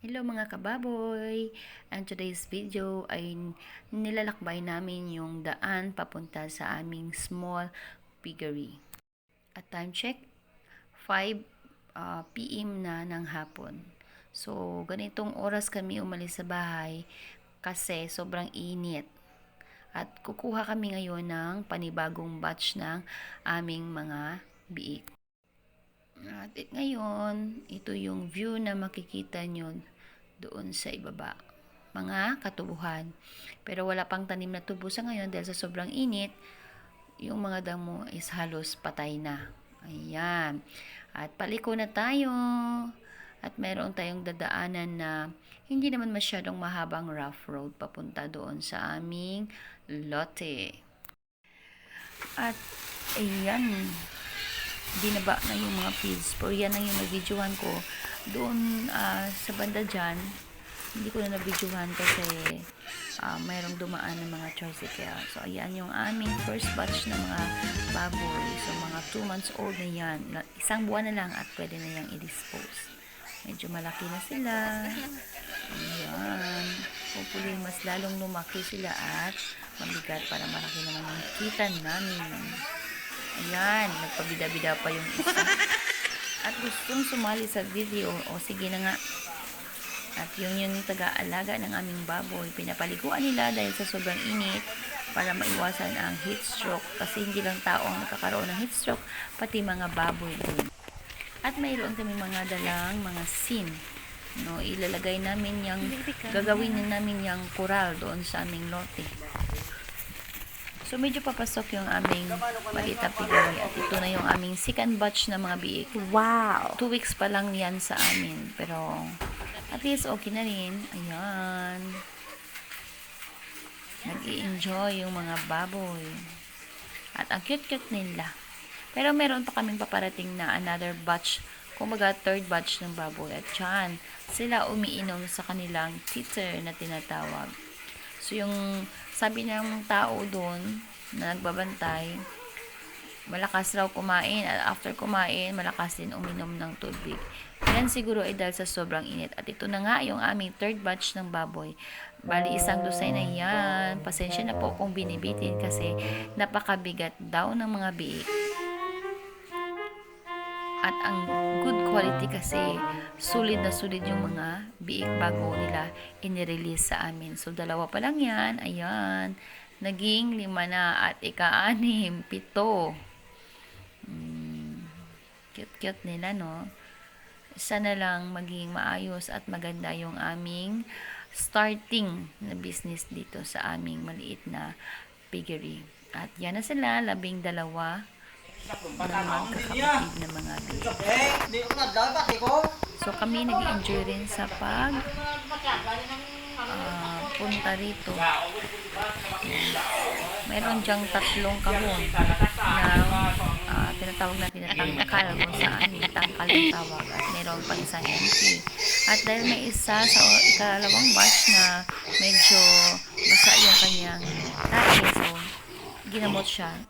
Hello mga kababoy! Ang today's video ay nilalakbay namin yung daan papunta sa aming small piggery. At time check, 5 uh, PM na ng hapon. So, ganitong oras kami umalis sa bahay kasi sobrang init. At kukuha kami ngayon ng panibagong batch ng aming mga biik. At ngayon, ito yung view na makikita nyo doon sa ibaba. Mga katubuhan. Pero wala pang tanim na tubo sa ngayon dahil sa sobrang init, yung mga damo is halos patay na. Ayan. At paliko na tayo. At meron tayong dadaanan na hindi naman masyadong mahabang rough road papunta doon sa aming lote. At ayan, binaba na yung mga fields. Pero yan ang yung nabidyohan ko. Doon ah, sa banda dyan, hindi ko na nabidyohan kasi ah, mayroong dumaan ng mga tricycle. So, ayan yung aming first batch ng mga baboy. So, mga 2 months old na yan. Isang buwan na lang at pwede na yung i-dispose. Medyo malaki na sila. Ayan. Hopefully, mas lalong lumaki sila at mabigat para malaki naman ang kita namin. Ayan, nagpabida-bida pa yung isa. At gustong sumali sa video, o sige na nga. At yun yung taga-alaga ng aming baboy. Pinapaliguan nila dahil sa sobrang init para maiwasan ang heat stroke. Kasi hindi lang tao ang nakakaroon ng heat stroke, pati mga baboy din. At mayroon kami mga dalang mga sin. No, ilalagay namin yung gagawin na namin yung coral doon sa aming lote. So medyo papasok yung aming balita pigaway at ito na yung aming second batch na mga biik. Wow! Two weeks pa lang yan sa amin. Pero at least okay na rin. Ayan. nag enjoy yung mga baboy. At ang cute-cute nila. Pero meron pa kaming paparating na another batch. Kumbaga, third batch ng baboy. At yan, sila umiinom sa kanilang teacher na tinatawag. So, yung sabi ng tao doon na nagbabantay, malakas raw kumain at after kumain, malakas din uminom ng tubig. Yan siguro ay dahil sa sobrang init. At ito na nga yung aming third batch ng baboy. Bali, isang dosay na yan. Pasensya na po kung binibitin kasi napakabigat daw ng mga biik. At ang good quality kasi sulit na sulit yung mga biik bago nila inirelease sa amin. So, dalawa pa lang yan. Ayan. Naging lima na at ika-anim, pito. Mm, cute-cute nila, no? Sana lang maging maayos at maganda yung aming starting na business dito sa aming maliit na piggery. At yan na sila, labing dalawa na magkakapatid na mga ko. So kami nag-enjoy rin sa pag ah, punta rito. Meron diyang tatlong kahon na ah, tinatawag natin na tangkal kung saan tangkal ang tawag at meron pang isang empty. At dahil may isa sa ikalawang batch na medyo basa yung kanyang tae, so ginamot siya.